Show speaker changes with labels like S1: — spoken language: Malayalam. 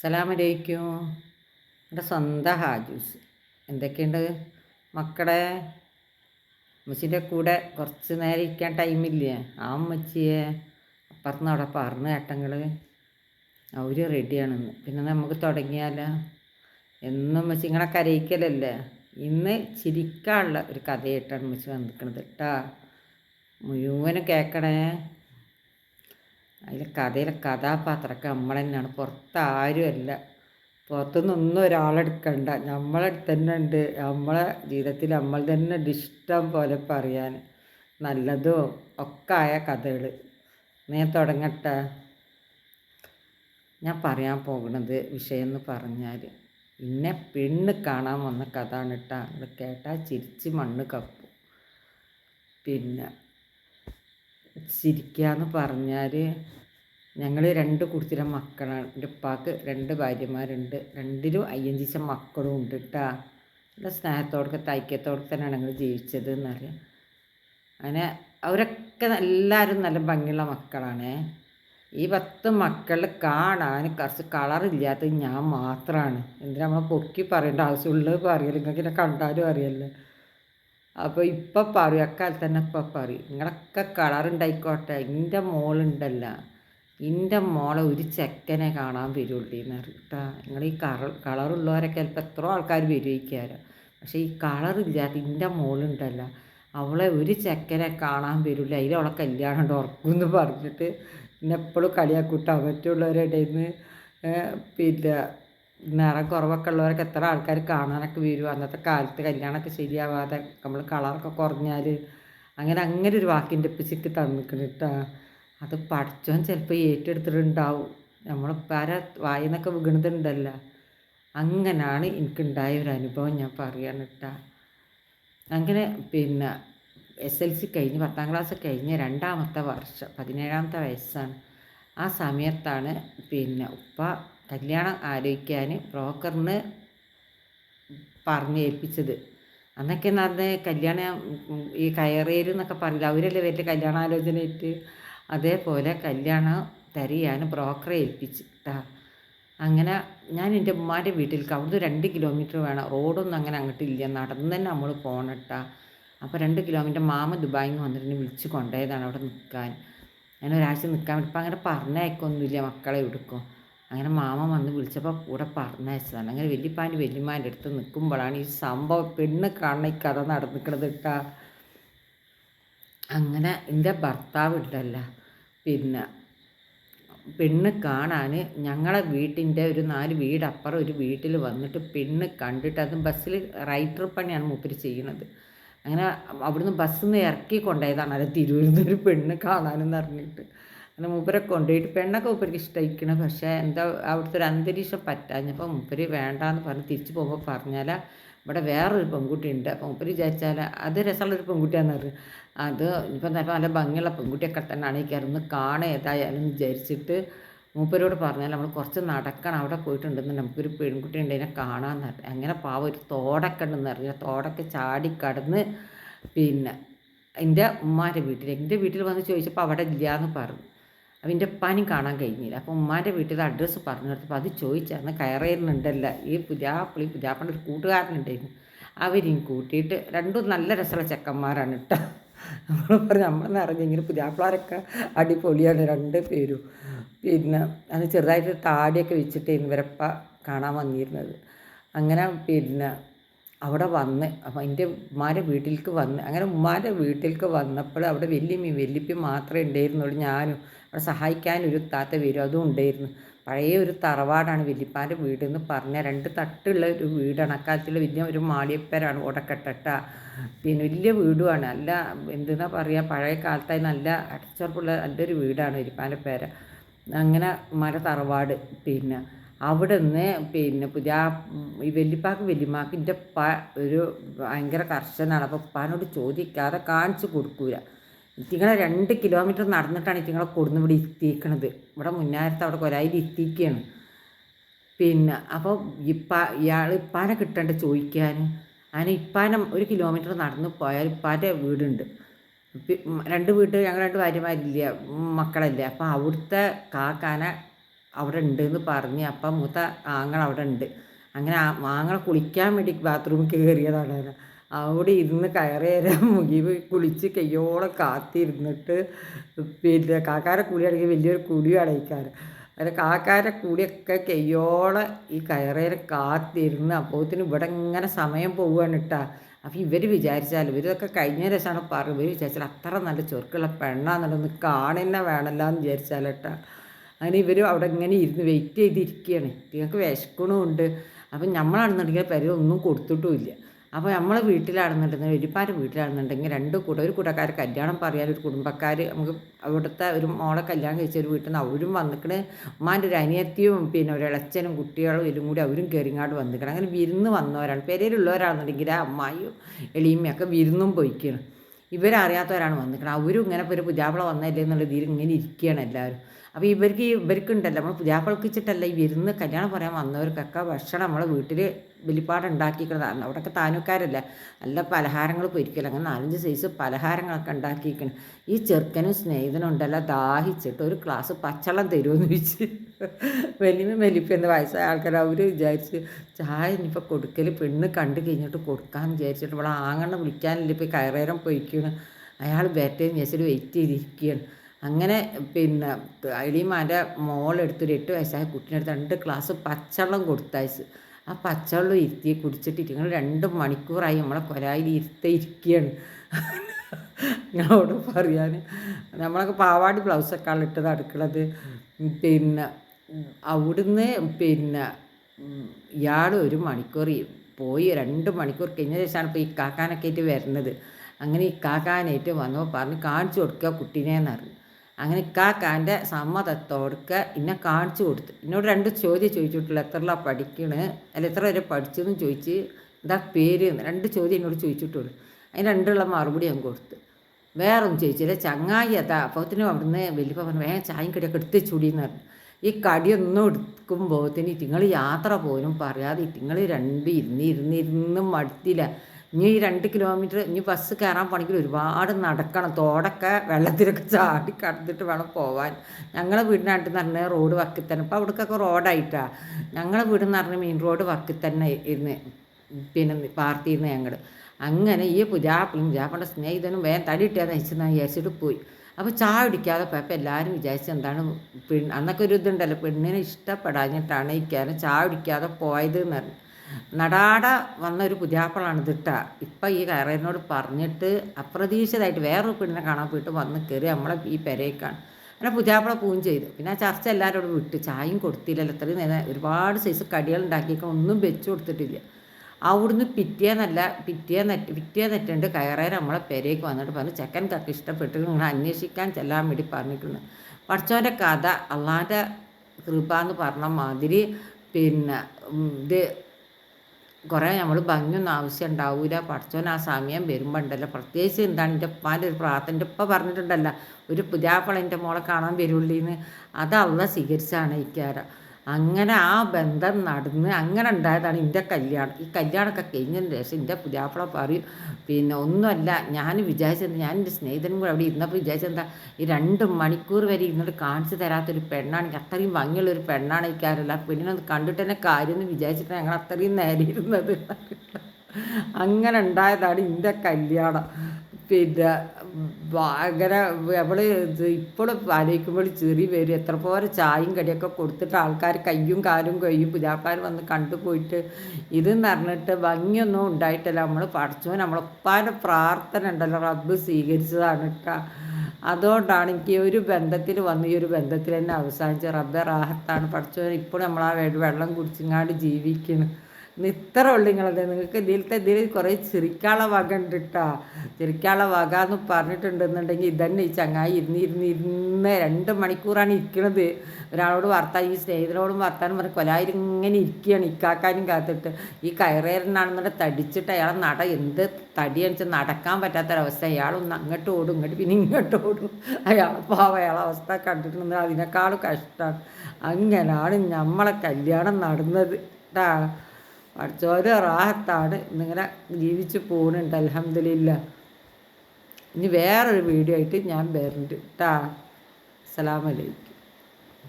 S1: അസ്സലാമലൈക്കും. എന്റെ സ്വന്തം ഹാജൂസ്. എന്തൊക്കെയുണ്ട്? മക്കളെ അമ്മച്ചിന്റെ കൂടെ കുറച്ച് നേരം ഇരിക്കാൻ ടൈമില്ലേ ആ അമ്മച്ചിയെ അപ്പുറത്തുനിന്ന് അവിടെ പറഞ്ഞു ഏട്ടങ്ങൾ അവർ റെഡിയാണെന്ന് പിന്നെ നമുക്ക് തുടങ്ങിയാലോ? എന്നും അമ്മച്ചി ഇങ്ങനെ കരയിക്കലല്ലേ? ഇന്ന് ചിരിക്കാനുള്ള ഒരു കഥയായിട്ടാണ് അമ്മച്ചി വന്നിരിക്കണത് കേട്ടാ മുഴുവനും കേൾക്കണേ അതിലെ കഥയിലെ കഥാപാത്രമൊക്കെ നമ്മൾ തന്നെയാണ് പുറത്ത് ആരുമല്ല പുറത്തുനിന്നൊന്നും ഒരാളെടുക്കണ്ട. നമ്മളടുത്ത് തന്നെ ഉണ്ട് നമ്മളെ ജീവിതത്തിൽ നമ്മൾ തന്നെ ഇഷ്ടം പോലെ പറയാൻ. നല്ലതും ഒക്കെ ആയ കഥകൾ ഞാൻ തുടങ്ങട്ടെ. ഞാൻ പറയാൻ പോകുന്നത് വിഷയം എന്ന് പറഞ്ഞാൽ ഇന്നെ പെണ്ണ് കാണാൻ വന്ന കഥ ആണ് കേട്ടോ ചിരിച്ച് മണ്ണ് കപ്പും പിന്നെ ചിരിക്കുക എന്ന് പറഞ്ഞാൽ ഞങ്ങൾ രണ്ട് കുടുത്തിലെ മക്കളാണ്. എന്റെ ഉപ്പാക്ക് രണ്ട് ഭാര്യമാരുണ്ട്. രണ്ടിലും അയ്യഞ്ചിച്ച മക്കളും ഉണ്ട് കേട്ടോ നല്ല സ്നേഹത്തോടൊക്കെ തൈക്യത്തോടെ തന്നെയാണ് ഞങ്ങൾ ജീവിച്ചത് എന്നറിയാം അങ്ങനെ അവരൊക്കെ എല്ലാവരും നല്ല ഭംഗിയുള്ള മക്കളാണ്. ഈ പത്ത് മക്കളിൽ കാണാൻ കുറച്ച് കളറില്ലാത്തത് ഞാൻ മാത്രമാണ് എന്തിനാ നമ്മളെ പൊക്കി പറയേണ്ട ആവശ്യമുള്ളത് പറയൽ? നിങ്ങൾക്ക് കണ്ടാലും അറിയല്ലേ? അപ്പോൾ ഇപ്പം പറയും അക്കാലത്ത് തന്നെ ഇപ്പം പറയും നിങ്ങളൊക്കെ കളറുണ്ടായിക്കോട്ടെ എന്റെ മോളുണ്ടല്ല എന്റെ മോളെ ഒരു ചെക്കനെ കാണാൻ വരുള്ളൂ എന്ന് കേട്ടോ നിങ്ങൾ ഈ കളർ കളറുള്ളവരൊക്കെ ചിലപ്പോൾ എത്ര ആൾക്കാർ വരുമായിരിക്കാരോ പക്ഷേ ഈ കളറില്ലാത്ത എന്റെ മോളുണ്ടല്ല അവളെ ഒരു ചെക്കനെ കാണാൻ വരില്ല അതിൽ അവളെ കല്യാണം ഉണ്ട് ഉറക്കുമെന്ന് പറഞ്ഞിട്ട് എന്നെ എപ്പോഴും കളിയാക്കൂട്ടാ മറ്റുള്ളവരുടെ ഇടയിൽ നിന്ന് പിന്നെ നിറം കുറവൊക്കെ ഉള്ളവരൊക്കെ എത്ര ആൾക്കാർ കാണാനൊക്കെ വരും. അന്നത്തെ കാലത്ത് കല്യാണമൊക്കെ ശരിയാവാതെ നമ്മൾ കളറൊക്കെ കുറഞ്ഞാൽ അങ്ങനെ അങ്ങനെ ഒരു വാക്കിന്റെ പിച്ചിക്ക് തന്നിക്കണം കേട്ടോ അത് പഠിച്ചോൻ ചിലപ്പോൾ ഏറ്റെടുത്തിട്ടുണ്ടാവും. നമ്മളിപ്പാരെ വായിന്നൊക്കെ വീണതുണ്ടല്ലോ അങ്ങനെയാണ് എനിക്കുണ്ടായ ഒരു അനുഭവം ഞാൻ പറയാണ് കേട്ടോ അങ്ങനെ പിന്നെ എസ് എൽ സി കഴിഞ്ഞ് പത്താം ക്ലാസ് കഴിഞ്ഞ് രണ്ടാമത്തെ വർഷം പതിനേഴാമത്തെ വയസ്സാണ്. ആ സമയത്താണ് പിന്നെ ഉപ്പ കല്യാണം ആലോചിക്കാൻ ബ്രോക്കറിന് പറഞ്ഞു ഏൽപ്പിച്ചത് അന്നൊക്കെ നടന്ന കല്യാണം ഈ കയറേരും എന്നൊക്കെ പറഞ്ഞില്ല അവരല്ലേ വലിയ കല്യാണാലോചനയായിട്ട് അതേപോലെ കല്യാണം തരിയാൻ ബ്രോക്കറെ ഏൽപ്പിച്ചിട്ടാ അങ്ങനെ ഞാൻ എന്റെ ഉമ്മാന്റെ വീട്ടിലേക്ക് അവിടുന്ന് രണ്ട് കിലോമീറ്റർ വേണം. റോഡൊന്നും അങ്ങനെ അങ്ങോട്ടില്ല നടന്ന് തന്നെ നമ്മൾ പോകണട്ടാ അപ്പോൾ രണ്ട് കിലോമീറ്റർ മാമ ദുബായിൽ നിന്ന് വന്നിട്ട് വിളിച്ച് കൊണ്ടുപോയതാണ് അവിടെ നിൽക്കാൻ. ഞാൻ ഒരാഴ്ച നിൽക്കാൻ വേണ്ടി. ഇപ്പം അങ്ങനെ പറഞ്ഞയക്കൊന്നുമില്ല മക്കളെ എടുക്കും അങ്ങനെ മാമ വന്ന് വിളിച്ചപ്പോൾ കൂടെ പറഞ്ഞയച്ചതാണ് അങ്ങനെ വല്യപ്പാന്റെ വല്യമ്മാന്റെ അടുത്ത് നിൽക്കുമ്പോഴാണ് ഈ സംഭവം പെണ്ണ് കാണുന്ന ഈ കഥ നടന്നിക്കണത് കേട്ടാ. അങ്ങനെ എന്റെ ഭർത്താവ് ഉണ്ടല്ല പിന്നെ പെണ്ണ് കാണാൻ ഞങ്ങളെ വീട്ടിന്റെ ഒരു നാല് വീടപ്പുറം ഒരു വീട്ടിൽ വന്നിട്ട് പെണ്ണ് കണ്ടിട്ട് അതും ബസ്സിൽ റൈറ്റർ പണിയാണ് മൂപ്പര് ചെയ്യണത്. അങ്ങനെ അവിടുന്ന് ബസ്സിൽ നിന്ന് ഇറക്കി കൊണ്ടുപോയതാണ് അത് തിരുവനന്തപുരം പെണ്ണ് കാണാനെന്ന് പറഞ്ഞിട്ട്. അങ്ങനെ മൂപ്പരെ കൊണ്ടുപോയിട്ട് പെണ്ണൊക്കെ മൂപ്പർക്ക് ഇഷ്ടമായിരിക്കണം പക്ഷേ എന്താ അവിടുത്തെ ഒരു അന്തരീക്ഷം പറ്റാഞ്ഞപ്പോൾ മൂപ്പര് വേണ്ടാന്ന് പറഞ്ഞ് തിരിച്ചു പോകുമ്പോൾ പറഞ്ഞാൽ ഇവിടെ വേറൊരു പെൺകുട്ടി ഉണ്ട് അപ്പോൾ മൂപ്പര് വിചാരിച്ചാൽ അത് രസമുള്ളൊരു പെൺകുട്ടിയാണെന്ന് പറഞ്ഞു. അത് ഇപ്പം നല്ല നല്ല ഭംഗിയുള്ള പെൺകുട്ടിയൊക്കെ തന്നെ ആണെങ്കിൽ ഒന്ന് കാണുക. ഏതായാലും വിചാരിച്ചിട്ട് മൂപ്പരോട് പറഞ്ഞാൽ നമ്മൾ കുറച്ച് നടക്കണം. അവിടെ പോയിട്ടുണ്ടെന്ന് നമുക്കൊരു പെൺകുട്ടി ഉണ്ട് അതിനെ കാണാമെന്ന് പറഞ്ഞു. അങ്ങനെ പാവം ഒരു തോടൊക്കെ ഉണ്ടെന്ന് അറിയാം തോടൊക്കെ ചാടിക്കടന്ന് പിന്നെ എന്റെ ഉമ്മാന്റെ വീട്ടിൽ എന്റെ വീട്ടിൽ വന്ന് ചോദിച്ചപ്പോൾ അവിടെ ഇല്ല എന്ന് പറഞ്ഞു. അപ്പം എന്റെ ഉപ്പാനും കാണാൻ കഴിഞ്ഞില്ല. അപ്പോൾ ഉമ്മാന്റെ വീട്ടിൽ അഡ്രസ്സ് പറഞ്ഞു കൊടുത്തപ്പോൾ അത് ചോദിച്ചായിരുന്നു കയറിയിരുന്നുണ്ടല്ല. ഈ പുതിയാപ്പിളി പുതിയാപ്പിളിന്റെ ഒരു കൂട്ടുകാരനുണ്ടായിരുന്നു. അവരെയും കൂട്ടിയിട്ട് രണ്ടും നല്ല രസമുള്ള ചെക്കന്മാരാണ് കേട്ടോ. നമ്മൾ പറഞ്ഞു നമ്മൾ നിറഞ്ഞെങ്കിലും പുതിയാപ്പിളാരൊക്കെ അടിപൊളിയാണ് രണ്ട് പേരും. പിന്നെ അത് ചെറുതായിട്ട് താടിയൊക്കെ വെച്ചിട്ട് ഇവരപ്പ കാണാൻ വന്നിരുന്നത്. അങ്ങനെ പിന്നെ അവിടെ വന്ന് അപ്പം എന്റെ ഉമ്മാന്റെ വീട്ടിലേക്ക് വന്ന് അങ്ങനെ ഉമ്മാന്റെ വീട്ടിലേക്ക് വന്നപ്പോൾ അവിടെ വല്യമ്മയും വലിയ മാത്രമേ ഉണ്ടായിരുന്നുള്ളൂ ഞാനും. അവിടെ സഹായിക്കാൻ ഒരു താത്ത വരും അതും ഉണ്ടായിരുന്നു. പഴയ ഒരു തറവാടാണ് വല്യപ്പാന്റെ വീട് എന്ന് പറഞ്ഞ രണ്ട് തട്ടുള്ള ഒരു വീടാണ്. അക്കാലത്തുള്ള വലിയ ഒരു മാളിയപ്പേരാണ് ഓടക്കെട്ടട്ട. പിന്നെ വലിയ വീടുമാണ്. നല്ല എന്തെന്നാ പറയുക പഴയ കാലത്തായി നല്ല അടച്ചുറപ്പുള്ള നല്ലൊരു വീടാണ് വല്യപ്പാന്റെ പേര. അങ്ങനെ മര തറവാട്. പിന്നെ അവിടെ നിന്ന് പിന്നെ പുതിയ ഈ വല്യപ്പാക്ക് വല്യമാക്ക് എന്റെ ഉപ്പ ഒരു ഭയങ്കര കർശനാണ് അപ്പോൾ ഉപ്പാനോട് ചോദിക്കാതെ കാണിച്ചു കൊടുക്കൂല. ഇത്തിങ്ങളെ രണ്ട് കിലോമീറ്റർ നടന്നിട്ടാണ് ഇത്തിങ്ങളെ കൊടുന്ന് ഇവിടെ എത്തിക്കണത് ഇവിടെ മുന്നാരത്ത് അവിടെ കൊലായിൽ എത്തിക്കുകയാണ് പിന്നെ അപ്പോൾ ഇപ്പ ഇയാൾ ഇപ്പാനെ കിട്ടേണ്ട ചോദിക്കാൻ അങ്ങനെ ഇപ്പാനെ ഒരു കിലോമീറ്റർ നടന്ന് പോയാൽ ഇപ്പാന്റെ വീടുണ്ട്. രണ്ട് വീട്ട് ഞങ്ങൾ രണ്ട് ഭാര്യമാരില്ല മക്കളല്ലേ. അപ്പോൾ അവിടുത്തെ കാക്കാന അവിടെ ഉണ്ട് എന്ന് പറഞ്ഞ് അപ്പം മൂത്ത ആങ്ങൾ അവിടെ ഉണ്ട്. അങ്ങനെ ആങ്ങളെ കുളിക്കാൻ വേണ്ടി ബാത്റൂമിൽ കയറിയതാണ് അവിടെ ഇരുന്ന് കയറിയേരാൻ മുഖിവ് കുളിച്ച് കയ്യോളം കാത്തിരുന്നിട്ട് പിന്നെ കാക്കാരെ കുളിയാണെങ്കിൽ വലിയൊരു കുടിയും അടയിക്കാറ് അങ്ങനെ കാക്കാരെ കൂടിയൊക്കെ കയ്യോളം ഈ കയറേരെ കാത്തിരുന്ന് അപ്പോത്തിന് ഇവിടെ ഇങ്ങനെ സമയം പോവുകയാണ് കേട്ടാ അപ്പോൾ ഇവർ വിചാരിച്ചാൽ ഇവരിതൊക്കെ കഴിഞ്ഞ രസമാണ് പറയും ഇവർ വിചാരിച്ചാൽ അത്ര നല്ല ചൊറുക്കുള്ള പെണ്ണാന്നുള്ളത് കാണുന്ന വേണമല്ലോ എന്ന് വിചാരിച്ചാൽ കേട്ടാ അങ്ങനെ ഇവർ അവിടെ ഇങ്ങനെ ഇരുന്ന് വെയിറ്റ് ചെയ്തിരിക്കുകയാണ് നിങ്ങൾക്ക് വിശക്കണമുണ്ട് അപ്പം നമ്മളാണെന്നുണ്ടെങ്കിൽ പരിധി ഒന്നും കൊടുത്തിട്ടുമില്ല അപ്പോൾ നമ്മളെ വീട്ടിലാണെന്നുണ്ടെങ്കിൽ ഒരുപാട് വീട്ടിലാണെന്നുണ്ടെങ്കിൽ രണ്ട് കൂട്ടം ഒരു കൂട്ടക്കാർ കല്യാണം പറയാൻ ഒരു കുടുംബക്കാർ നമുക്ക് അവിടുത്തെ ഒരു മോളെ കല്യാണം കഴിച്ച ഒരു വീട്ടിൽ നിന്ന് അവരും വന്നിക്കണ്. ഉമ്മാന്റെ ഒരു അനിയത്തിയും പിന്നെ ഒരു ഇളച്ചനും കുട്ടികളും ഇതും കൂടി അവരും കയറിങ്ങാട് വന്നിക്കണം. അങ്ങനെ വിരുന്ന് വന്നവരാണ്. പെരയിലുള്ളവരാണെന്നുണ്ടെങ്കിൽ ആ അമ്മായിയും എളിയമ്മയൊക്കെ വിരുന്നും പോയിക്കണം. ഇവരറിയാത്തവരാണ് വന്നിരിക്കുന്നത് അവരും ഇങ്ങനെ ഒരു പുജാപ്പള വന്നല്ലേ എന്നുള്ള രീതിയിൽ ഇങ്ങനെ ഇരിക്കുകയാണ് എല്ലാവരും. അപ്പോൾ ഇവർക്ക് ഇവർക്കുണ്ടല്ലോ നമ്മൾ പുതിയാപ്പളക്കിച്ചിട്ടല്ല ഈ വിരുന്ന് കല്യാണം പറയാൻ വന്നവർക്കൊക്കെ ഭക്ഷണം നമ്മളെ വീട്ടിൽ വലിപ്പാട് ഉണ്ടാക്കിക്കണതാണ് അവിടെയൊക്കെ താനൂക്കാരല്ല. നല്ല പലഹാരങ്ങൾ പൊരിക്കല. അങ്ങനെ നാലഞ്ച് സൈസ് പലഹാരങ്ങളൊക്കെ ഉണ്ടാക്കിയിരിക്കണം. ഈ ചെറുക്കനും സ്നേഹിതനും ഉണ്ടല്ലോ ദാഹിച്ചിട്ട് ഒരു ക്ലാസ് പച്ചളം തരുമെന്ന് ചോദിച്ച്. വലിയ വലിപ്പം എന്ന് വയസ്സായ ആൾക്കാർ അവർ വിചാരിച്ച് ചായ ഇനിയിപ്പോൾ കൊടുക്കൽ പെണ്ണ് കണ്ടു കഴിഞ്ഞിട്ട് കൊടുക്കാമെന്ന് വിചാരിച്ചിട്ട് ഇവിടെ ആങ്ങണ്ണ വിളിക്കാനില്ല? ഇപ്പോൾ കയറേരം പോയിക്കണം. അയാൾ ബേറ്റേന്ന് വിചാരിച്ചിട്ട് വെയിറ്റ് ചെയ്തിരിക്കുകയാണ് അങ്ങനെ പിന്നെ അയിലിമാന്റെ മോളെടുത്തൊരു എട്ട് വയസ്സായ കുട്ടീനെടുത്ത് രണ്ട് ഗ്ലാസ് പച്ചവെള്ളം കൊടുത്തയച്ച്. ആ പച്ചവെള്ളം ഇരുത്തി കുടിച്ചിട്ട് ഞങ്ങൾ രണ്ട് മണിക്കൂറായി നമ്മളെ കൊലായിൽ ഇരുത്ത ഇരിക്കുകയാണ് ഞങ്ങളോട് പറയാൻ നമ്മളൊക്കെ പാവാടി ബ്ലൗസൊക്കെ ഇട്ടത് അടുക്കളത് പിന്നെ അവിടുന്ന് പിന്നെ ഇയാൾ ഒരു മണിക്കൂർ പോയി രണ്ട് മണിക്കൂർ കഴിഞ്ഞ ശേഷമാണ് ഇപ്പോൾ ഈ കാക്കാനൊക്കെ ആയിട്ട് വരുന്നത്. അങ്ങനെ ഈ കാക്കാനായിട്ട് വന്നപ്പോൾ പറഞ്ഞ് കാണിച്ചു കൊടുക്കുക കുട്ടീനെന്ന് പറഞ്ഞു. അങ്ങനെ കാക്കാന്റെ സമ്മതത്തോടൊക്കെ എന്നെ കാണിച്ചു കൊടുത്തു. എന്നോട് രണ്ട് ചോദ്യം ചോദിച്ചിട്ടുള്ളൂ എത്രല്ല പഠിക്കണ്? അല്ല എത്ര വരെ പഠിച്ചെന്ന് ചോദിച്ച് എന്താ പേര് രണ്ട് ചോദ്യം എന്നോട് ചോദിച്ചിട്ടുള്ളൂ. അതിന് രണ്ടുള്ള മറുപടി ഞാൻ കൊടുത്തു. വേറൊന്നും ചോദിച്ചില്ല. ചങ്ങായി അതാ അപ്പോഴത്തേനും അവിടുന്ന് വലിയ പറഞ്ഞു വേഗം ചായം കടിയൊക്കെ എടുത്ത് ചൂടിയെന്ന് പറഞ്ഞു. ഈ കടിയൊന്നും എടുക്കുമ്പോഴത്തേന് നിങ്ങൾ യാത്ര പോലും പറയാതെ ഇറ്റിങ്ങൾ രണ്ട് ഇരുന്ന് ഇരുന്ന് ഇരുന്ന് മടുത്തില്ല. ഇനി ഈ രണ്ട് കിലോമീറ്റർ ഇനി ബസ് കയറാൻ പണിക്കിൽ ഒരുപാട് നടക്കണം. തോടൊക്കെ വെള്ളത്തിലൊക്കെ ചാടി കടന്നിട്ട് വേണം പോവാൻ. ഞങ്ങളെ വീടിനടുത്ത് പറഞ്ഞ റോഡ് വക്കി തന്നെ. ഇപ്പോൾ അവിടേക്കൊക്കെ റോഡായിട്ടാണ് ഞങ്ങളെ വീട് എന്ന് പറഞ്ഞ മെയിൻ റോഡ് വക്കി തന്നെ ഇരുന്ന് പിന്നെ പാർട്ടിയിൽ നിന്ന് ഞങ്ങൾ അങ്ങനെ ഈ പുജാപ്പിളും പുജാപ്പന്റെ സ്നേഹിതനും വേഗം തടി ഇട്ടാന്ന് ഞാൻ വിചാരിച്ചിട്ട് പോയി. അപ്പോൾ ചായ കുടിക്കാതെ പോയപ്പോൾ എല്ലാവരും വിചാരിച്ച് എന്താണ് പെൺ അന്നൊക്കെ ഒരു ഇതുണ്ടല്ലോ പെണ്ണിനെ ഇഷ്ടപ്പെടാഞ്ഞിട്ടാണ് ഇരിക്കാനും ചായ കുടിക്കാതെ പോയത് എന്ന് പറഞ്ഞു. നടാട വന്ന ഒരു പുതിയാപ്പളാണ് ഇതിട്ട ഇപ്പം ഈ കയറിനോട് പറഞ്ഞിട്ട് അപ്രതീക്ഷിതമായിട്ട് വേറൊരു പെണ്ണിനെ കാണാൻ പോയിട്ട് വന്ന് കയറി നമ്മളെ ഈ പെരയ്ക്കാണ് അങ്ങനെ പുതിയാപ്പള പൂവും ചെയ്തു. പിന്നെ ആ ചർച്ച എല്ലാവരോടും വിട്ട് ചായയും കൊടുത്തില്ലല്ലോ ഇത്രയും നേരം ഒരുപാട് സൈസ് കടികൾ ഉണ്ടാക്കിയൊക്കെ ഒന്നും വെച്ച് കൊടുത്തിട്ടില്ല. അവിടുന്ന് പിറ്റേന്നല്ല പിറ്റേന്നെറ്റ് പിറ്റേന്നെറ്റുണ്ട് കയറേ നമ്മളെ പെരേക്ക് വന്നിട്ട് പറഞ്ഞു ചെക്കൻ കക്ക് ഇഷ്ടപ്പെട്ട് നിങ്ങൾ അന്വേഷിക്കാൻ ചെല്ലാൻ വേണ്ടി പറഞ്ഞിട്ടുണ്ട്. പഠിച്ചവന്റെ കഥ അള്ളാന്റെ കൃപ എന്ന് പറഞ്ഞ മാതിരി പിന്നെ ഇത് കുറേ നമ്മൾ ഭംഗിയൊന്നും ആവശ്യം ഉണ്ടാവില്ല പഠിച്ചോൻ ആ സമയം വരുമ്പോൾ ഉണ്ടല്ലോ. പ്രത്യേകിച്ച് എന്താണ് എന്റെ ഉപ്പാന്റെ ഒരു പ്രാർത്ഥന? എന്റെ ഉപ്പ പറഞ്ഞിട്ടുണ്ടല്ലോ ഒരു പുതിയാപ്പള എന്റെ മോളെ കാണാൻ വരുള്ളീന്ന്. അത് അള്ള സ്വീകരിച്ചാണ് ഇക്കാരം അങ്ങനെ ആ ബന്ധം നടന്ന് അങ്ങനെ ഉണ്ടായതാണ് എന്റെ കല്യാണം. ഈ കല്യാണമൊക്കെ കഴിഞ്ഞതിന് ശേഷം എന്റെ പുതിയാപ്പള പറയും പിന്നെ ഒന്നുമല്ല ഞാൻ വിചാരിച്ചത് ഞാൻ എന്റെ സ്നേഹിതനും കൂടെ അവിടെ ഇരുന്നപ്പോൾ വിചാരിച്ചെന്താ ഈ രണ്ട് മണിക്കൂർ വരെ ഇരുന്നിട്ട് കാണിച്ചു തരാത്തൊരു പെണ്ണാണെങ്കിൽ അത്രയും ഭംഗിയുള്ളൊരു പെണ്ണാണ് ഇക്കാരല്ല പെണ്ണിനൊന്ന് കണ്ടിട്ട് തന്നെ കാര്യം എന്ന് വിചാരിച്ചിട്ട് ഞങ്ങൾ അത്രയും നേരെ ഇരുന്നത് അങ്ങനെ ഉണ്ടായതാണ് എന്റെ കല്യാണം. പിന്നെ ഭയങ്കര നമ്മൾ ഇപ്പോഴും ആലോചിക്കുമ്പോൾ ചെറിയ പേര് എത്ര പോലെ ചായയും കടിയൊക്കെ കൊടുത്തിട്ട് ആൾക്കാർ കയ്യും കാലും കഴിയും പുതിയാൾക്കാർ വന്ന് കണ്ടുപോയിട്ട് ഇതെന്ന് പറഞ്ഞിട്ട് ഭംഗിയൊന്നും ഉണ്ടായിട്ടില്ല. നമ്മൾ പഠിച്ചു നമ്മളൊപ്പാന്റെ പ്രാർത്ഥന ഉണ്ടല്ലോ റബ്ബ് സ്വീകരിച്ചതാണ് കേട്ടോ. അതുകൊണ്ടാണ് എനിക്ക് ഒരു ബന്ധത്തിൽ വന്ന് ഈ ഒരു ബന്ധത്തിൽ തന്നെ അവസാനിച്ച റബ്ബെ റാഹത്താണ്. പഠിച്ചവൻ ഇപ്പോൾ നമ്മൾ ആ വെള്ളം കുടിച്ചിങ്ങാണ്ട് ജീവിക്കുന്നു ഇത്ര ഉള്ളു നിങ്ങൾക്ക് ഇതിലത്തെ ഇതിൽ കുറേ ചിരിക്കാനുള്ള വക ഉണ്ട് കേട്ടോ ചിരിക്കാനുള്ള വക എന്ന് പറഞ്ഞിട്ടുണ്ടെന്നുണ്ടെങ്കിൽ ഇതന്നെ ഈ ചങ്ങായി ഇരുന്ന് ഇരുന്ന് ഇരുന്ന് രണ്ട് മണിക്കൂറാണ് ഇരിക്കുന്നത് ഒരാളോട് വർത്താൻ ഈ സ്നേഹിതനോടും വർത്താനം പറഞ്ഞ് കൊലായിൽ ഇങ്ങനെ ഇരിക്കുകയാണ് ഇക്കാക്കാനും കാത്തിട്ട്. ഈ കയറേറിനാണെന്നുണ്ടെ തടിച്ചിട്ട് അയാളെ നട എന്ത് തടിയണിച്ച് നടക്കാൻ പറ്റാത്തൊരവസ്ഥ. അയാളൊന്ന് അങ്ങോട്ട് ഓടും ഇങ്ങോട്ട് പിന്നെ ഇങ്ങോട്ട് ഓടും. അയാൾ പാവ അയാളെ അവസ്ഥ കണ്ടിട്ടുണ്ടെങ്കിൽ അതിനേക്കാളും കഷ്ടമാണ് അങ്ങനെയാണ് നമ്മളെ കല്യാണം നടന്നത് കേട്ടാ പഠിച്ചോര് റാഹത്താണ് ഇന്നിങ്ങനെ ജീവിച്ച് പോകുന്നുണ്ട് അലഹമില്ല ഇനി വേറൊരു വീഡിയോ ആയിട്ട് ഞാൻ വരുന്നുണ്ട് കേട്ടാ അസ്സലാമലൈക്കും